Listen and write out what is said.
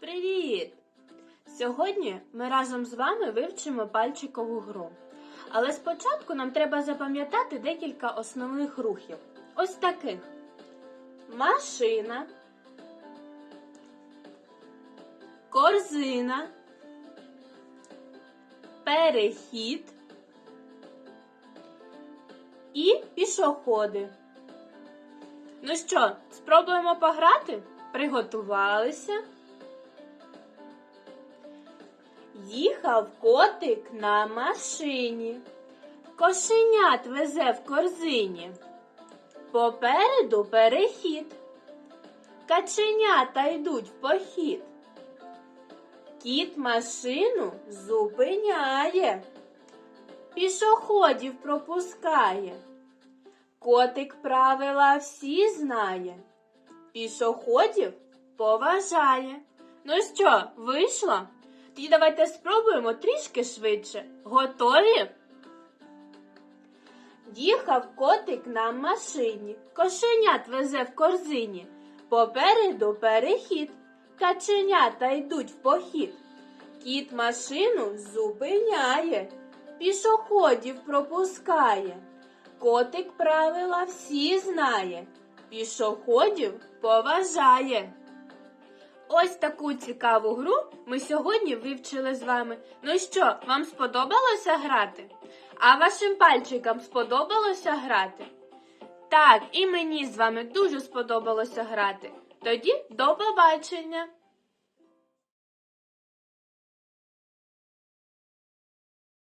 Привіт! Сьогодні ми разом з вами вивчимо пальчикову гру. Але спочатку нам треба запам'ятати декілька основних рухів. Ось таких: машина, корзина, перехід і пішоходи. Ну що, спробуємо пограти? Приготувалися. Їхав котик на машині. Кошенят везе в корзині. Попереду перехід. Каченята йдуть в похід. Кіт машину зупиняє. Пішоходів пропускає. Котик правила всі знає. Пішоходів поважає. Ну що, вийшло? Тоді давайте спробуємо трішки швидше. Готові? Їхав котик на машині, кошенят везе в корзині. Попереду перехід, каченята йдуть в похід. Кіт машину зупиняє, пішоходів пропускає. Котик правила всі знає, пішоходів поважає. Ось таку цікаву гру ми сьогодні вивчили з вами. Ну що, вам сподобалося грати? А вашим пальчикам сподобалося грати? Так, і мені з вами дуже сподобалося грати. Тоді до побачення!